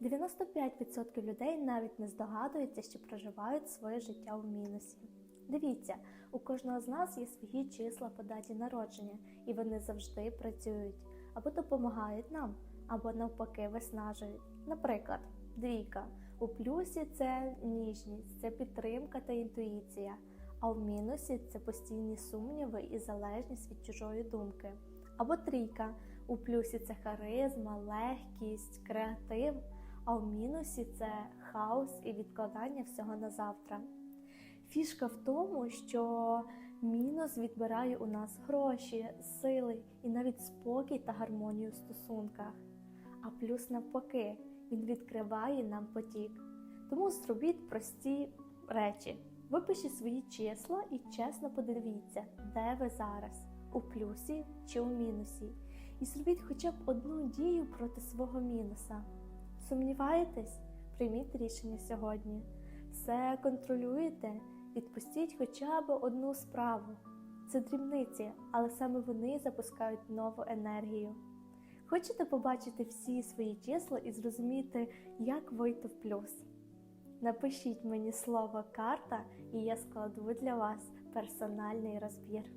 95% людей навіть не здогадуються, що проживають своє життя в мінусі. Дивіться, у кожного з нас є свої числа по даті народження, і вони завжди працюють або допомагають нам, або навпаки виснажують. Наприклад, двійка. У плюсі це ніжність, це підтримка та інтуїція, а в мінусі це постійні сумніви і залежність від чужої думки. Або трійка. У плюсі це харизма, легкість, креатив, а в мінусі це хаос і відкладання всього на завтра. Фішка в тому, що мінус відбирає у нас гроші, сили і навіть спокій та гармонію в стосунках. А плюс навпаки, він відкриває нам потік. Тому зробіть прості речі. Випишіть свої числа і чесно подивіться, де ви зараз, у плюсі чи у мінусі. І зробіть хоча б одну дію проти свого мінуса. Сумніваєтесь? Прийміть рішення сьогодні. Все контролюєте, відпустіть хоча б одну справу. Це дрібниці, але саме вони запускають нову енергію. Хочете побачити всі свої числа і зрозуміти, як вийти в плюс? Напишіть мені слово карта, і я складу для вас персональний розбір.